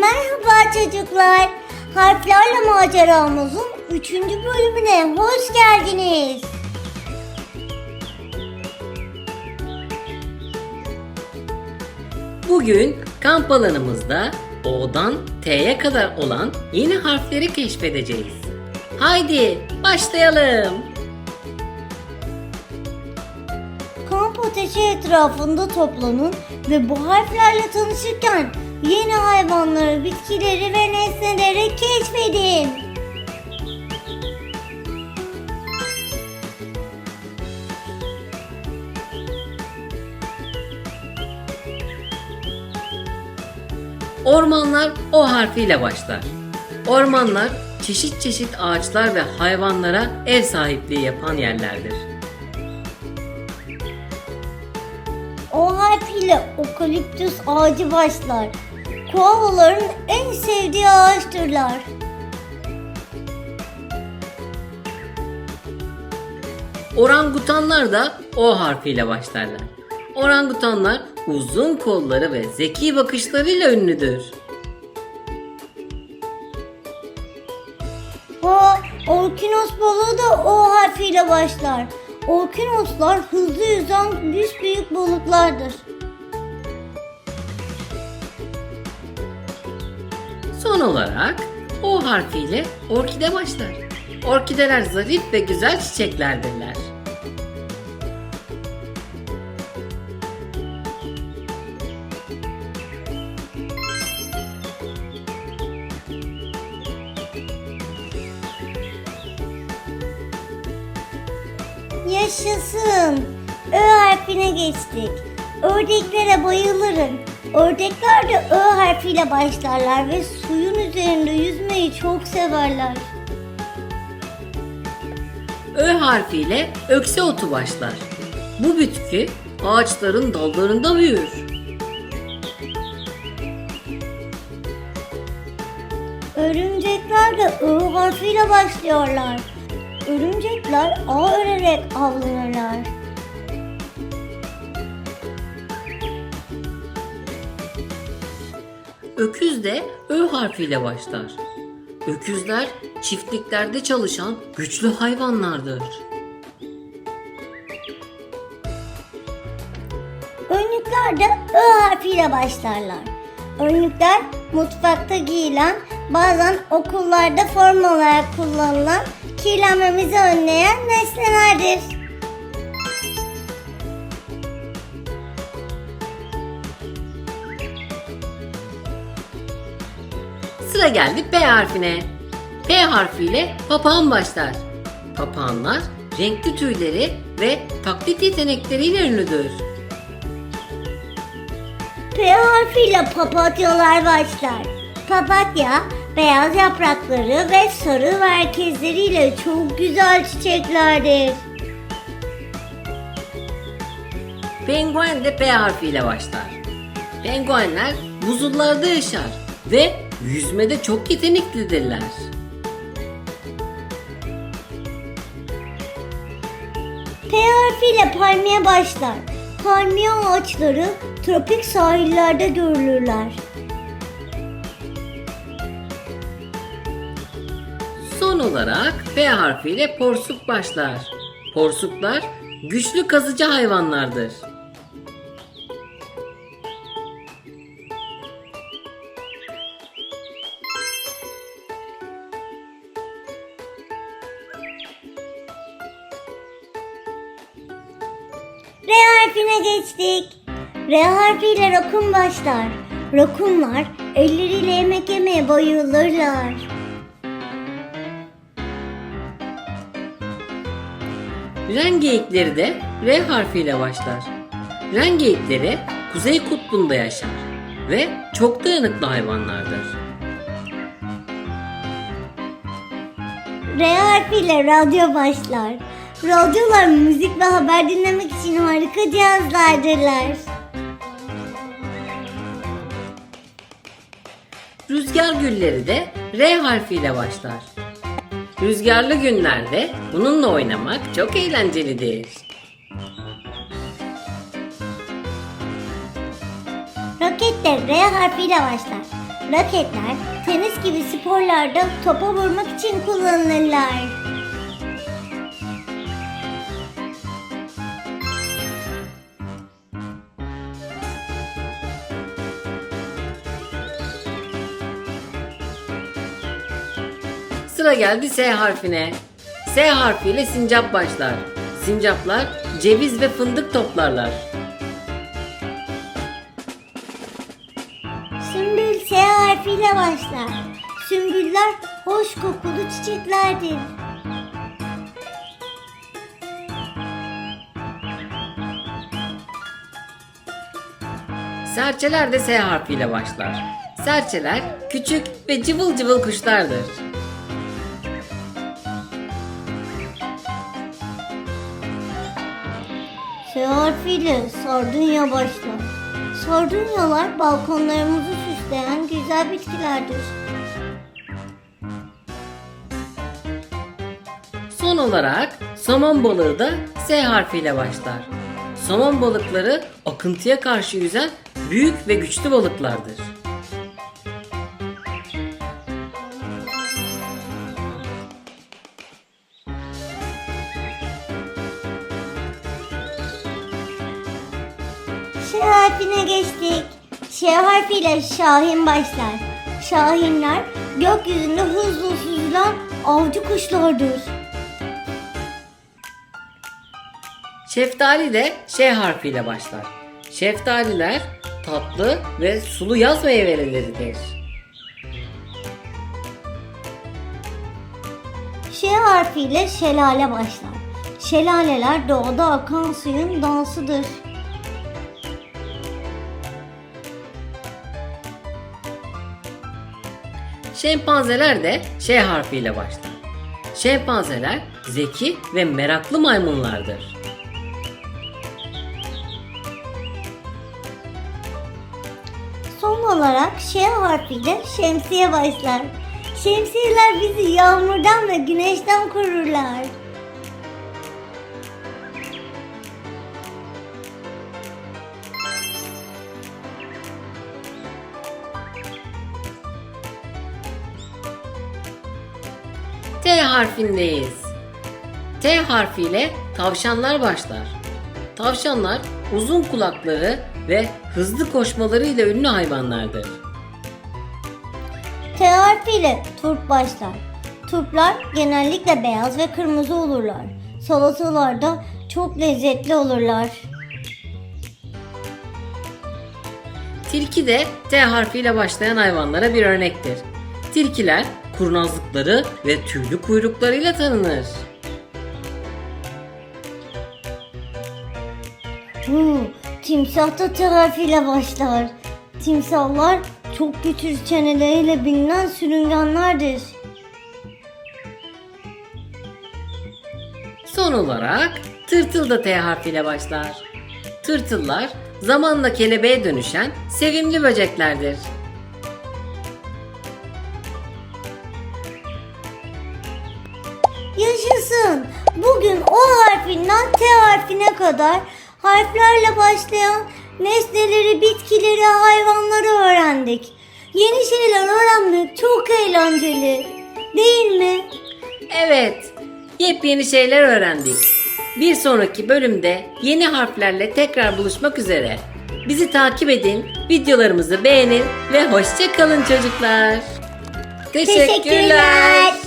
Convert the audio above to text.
Merhaba çocuklar. Harflerle maceramızın 3. bölümüne hoş geldiniz. Bugün kamp alanımızda O'dan T'ye kadar olan yeni harfleri keşfedeceğiz. Haydi başlayalım. Kamp ateşi etrafında toplanın ve bu harflerle tanışırken yeni hayvanları, bitkileri ve nesneleri keşfedin. Ormanlar O harfiyle başlar. Ormanlar çeşit çeşit ağaçlar ve hayvanlara ev sahipliği yapan yerlerdir. O harfiyle okaliptüs ağacı başlar. Koalaların en sevdiği ağaçtırlar. Orangutanlar da O harfiyle başlarlar. Orangutanlar uzun kolları ve zeki bakışlarıyla ünlüdür. O orkinos balığı da O harfiyle başlar. Orkinoslar hızlı yüzen büyük balıklardır. Son olarak O harfiyle orkide başlar. Orkideler zarif ve güzel çiçeklerdirler. Yaşasın. Ö harfine geçtik. Ördeklere bayılırım. Ördekler de Ö harfiyle başlarlar ve suyun üzerinde yüzmeyi çok severler. Ö harfiyle ökse otu başlar. Bu bitki ağaçların dallarında büyür. Örümcekler de Ö harfiyle başlıyorlar. Örümcekler ağ örerek avlanırlar. Öküz de Ö harfiyle başlar. Öküzler çiftliklerde çalışan güçlü hayvanlardır. Önlükler de Ö harfiyle başlarlar. Önlükler mutfakta giyilen, bazen okullarda form olarak kullanılan, kirlenmemizi önleyen nesnelerdir. Sıra geldi P harfine. P harfiyle papağan başlar. Papağanlar renkli tüyleri ve taklit yetenekleriyle ünlüdür. P harfiyle papatyalar başlar. Papatya, beyaz yaprakları ve sarı merkezleriyle çok güzel çiçeklerdir. Penguen de P harfiyle başlar. Penguenler buzullarda yaşar ve yüzmede çok yeteneklidirler. P harfiyle palmiye başlar. Palmiye ağaçları tropik sahillerde görülürler. Son olarak P harfiyle porsuk başlar. Porsuklar güçlü kazıcı hayvanlardır. Geçtik. R harfiyle rakun başlar. Rakunlar elleriyle yemek yemeye bayılırlar. Ren geyikleri de R harfiyle başlar. Ren geyikleri kuzey kutbunda yaşar ve çok dayanıklı hayvanlardır. R harfiyle radyo başlar. Radyolar müzik ve haber dinlemek için harika cihazlardırlar. Rüzgar gülleri de R harfiyle başlar. Rüzgarlı günlerde bununla oynamak çok eğlencelidir. Roket de R harfiyle başlar. Raketler tenis gibi sporlarda topa vurmak için kullanılırlar. Sıra geldi S harfine. S harfiyle sincap başlar. Sincaplar ceviz ve fındık toplarlar. Sümbül S harfiyle başlar. Sümbüller hoş kokulu çiçeklerdir. Serçeler de S harfiyle başlar. Serçeler küçük ve cıvıl cıvıl kuşlardır. S harfiyle sardunya başlar. Sardunyalar balkonlarımızı süsleyen güzel bitkilerdir. Son olarak somon balığı da S harfiyle başlar. Somon balıkları akıntıya karşı yüzen büyük ve güçlü balıklardır. Ş harfine geçtik. Ş harfiyle Şahin başlar. Şahinler gökyüzünde hızlı süzülen avcı kuşlardır. Şeftali de Ş harfiyle başlar. Şeftaliler tatlı ve sulu yaz meyveleridir. Ş harfiyle şelale başlar. Şelaleler doğada akan suyun dansıdır. Şempanzeler de Ş harfiyle başlar. Şempanzeler zeki ve meraklı maymunlardır. Son olarak Ş harfiyle şemsiye başlar. Şemsiyeler bizi yağmurdan ve güneşten korurlar. T harfindeyiz. T harfiyle tavşanlar başlar. Tavşanlar uzun kulakları ve hızlı koşmalarıyla ünlü hayvanlardır. T harfiyle turp başlar. Turplar genellikle beyaz ve kırmızı olurlar. Salatalarda çok lezzetli olurlar. Tilki de T harfiyle başlayan hayvanlara bir örnektir. Tilkiler kurnazlıkları ve tüylü kuyruklarıyla tanınır. Hmm, timsah da T harfiyle başlar. Timsahlar çok güçlü çeneleriyle bilinen sürüngenlerdir. Son olarak tırtıl da T harfiyle başlar. Tırtıllar zamanla kelebeğe dönüşen sevimli böceklerdir. Harfinden T harfine kadar harflerle başlayan nesneleri, bitkileri, hayvanları öğrendik. Yeni şeyler öğrenmek çok eğlenceli. Değil mi? Evet, yepyeni şeyler öğrendik. Bir sonraki bölümde yeni harflerle tekrar buluşmak üzere. Bizi takip edin, videolarımızı beğenin ve hoşça kalın çocuklar. Teşekkürler.